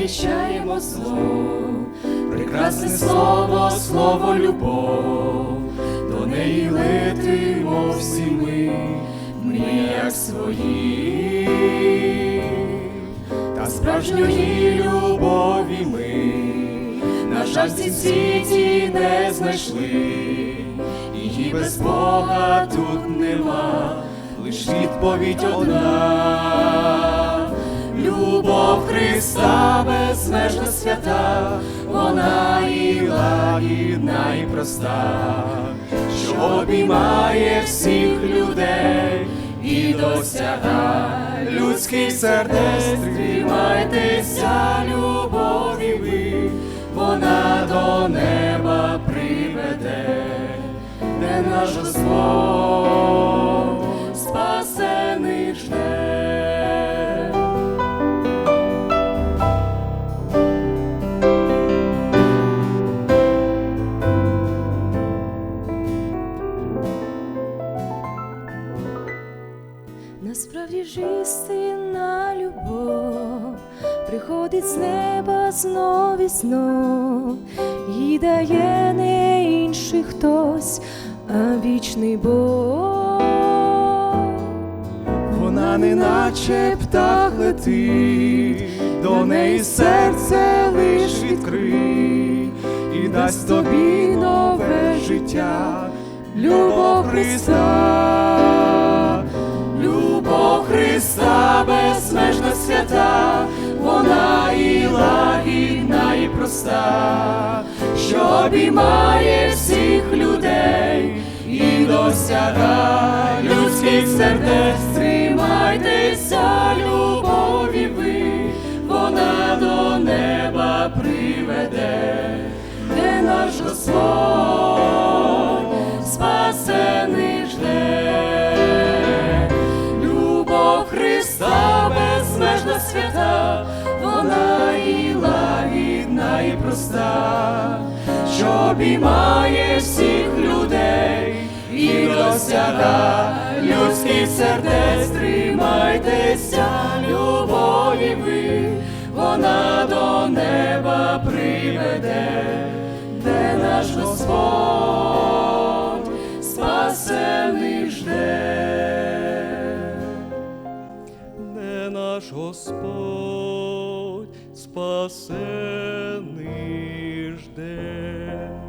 Зустрічаємо зло, прекрасне слово, слово любов, до неї летимо всі ми, ми як свої, та справжньої любові ми, на жаль, в світі не знайшли, її без Бога тут нема, лиш відповідь одна. Любов Христа безмежно свята, вона і лагідна, і проста, що обіймає всіх людей і досягає людських сердець. Тримайтеся любові ви, вона до неба приведе, де наш Господь Насправді ж істинна любов. Приходить з неба знов і знов. І дає не інший хтось, а вічний Бог. Вона неначе птах летить, до неї серце лиш відкрий, і дасть тобі нове життя, любов Христа, Христа безмежна свята, вона і лагідна, і проста, що обіймає всіх людей і досягає людських сердець. Тримайтеся любові ви, вона до неба приведе, де наш Господь обіймає всіх людей і досяга людських сердець, тримайтеся любові ви, вона до неба приведе, де наш Господь спасених жде. де наш Господь спасений жде.